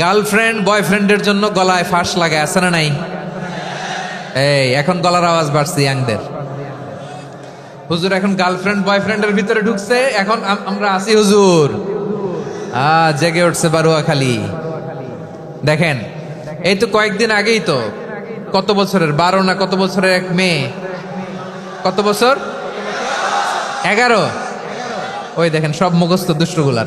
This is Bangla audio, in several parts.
গার্লফ্রেন্ড, বয়ফ্রেন্ডের জন্য গলায় ফাঁস লাগে, আছে না নাই? এই, এখন গলার আওয়াজ বাড়ছে ইয়াংদের। হুজুর, এখন গার্লফ্রেন্ড, বয়ফ্রেন্ডের ভিতরে ঢুকছে, এখন আমরা আছি হুজুর। আ, জেগে উঠছে বারুয়া খালি দেখেন, এই তো কয়েকদিন আগেই তো, কত বছরের, বারো না কত বছরের এক মেয়ে? কত বছর? এগারো? ওই দেখেন, সব মুখস্থ দুষ্টগুলার।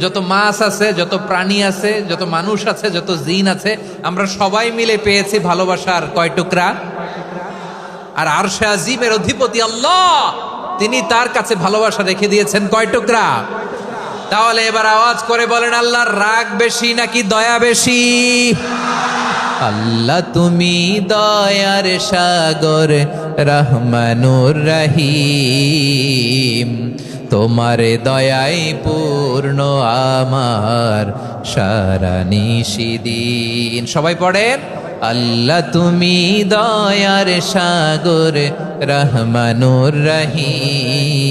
যত মাছ আছে, যত প্রাণী আছে, যত মানুষ আছে, যত জিন আছে, আমরা সবাই মিলে পেয়েছি ভালোবাসার কয় টুকরা? আর আরশে আজিমের অধিপতি আল্লাহ, তিনি তার কাছে ভালোবাসা রেখে দিয়েছেন কয় টুকরা? তাহলে এবার আওয়াজ করে বলেন, আল্লাহর রাগ বেশি নাকি দয়া বেশি? আল্লাহ তুমি দয়ার সাগর, রহমানুর রহিম। তোমার দয়াই পূর্ণ আমার সারা নিশিদিন সবাই পড়েন? আল্লাহ তুমি দয়ার সাগর, রহমানুর রহিম।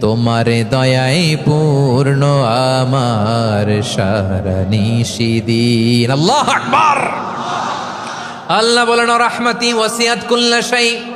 তোমার দয়াই পূর্ণ আমার সারা নিশিদিন আল্লাহ আকবার। আল্লাহ বলেন রহমতি ওয়াসিয়াত কুল্লা শাই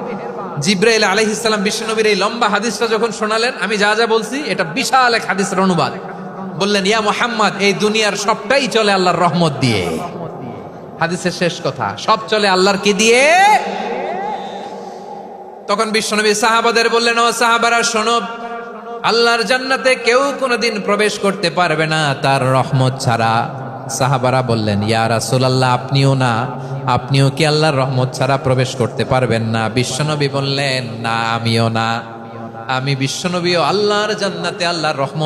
জিব্রাইল আলহিসাল্লাম বিশ্বনবীর এই লম্বা হাদিসটা যখন শোনালেন, আমি যা যা বলছি, এটা বিশাল এক হাদিসের অনুবাদ। বললেন, ইয়া মোহাম্মদ, এই দুনিয়ার সবটাই চলে আল্লাহর রহমত দিয়ে। হাদিসের শেষ কথা, সব চলে আল্লাহর কি দিয়ে? তখন বিশ্বনবী সাহাবাদের বললেন, ও সাহাবারা, শোনো আল্লাহর জান্নাতে কেউ কোনোদিন প্রবেশ করতে পারবে না তার রহমত ছাড়া। সাহাবারা বললেন, ইয়া রাসূলুল্লাহ, আপনিও না। আপনিও কি আল্লাহর রহমত ছাড়া প্রবেশ করতে পারবেন না? বিশ্বনবী বললেন, না, আমিও না। আমি বিশ্বনবীও আল্লাহর জান্নাতে আল্লাহর রহমত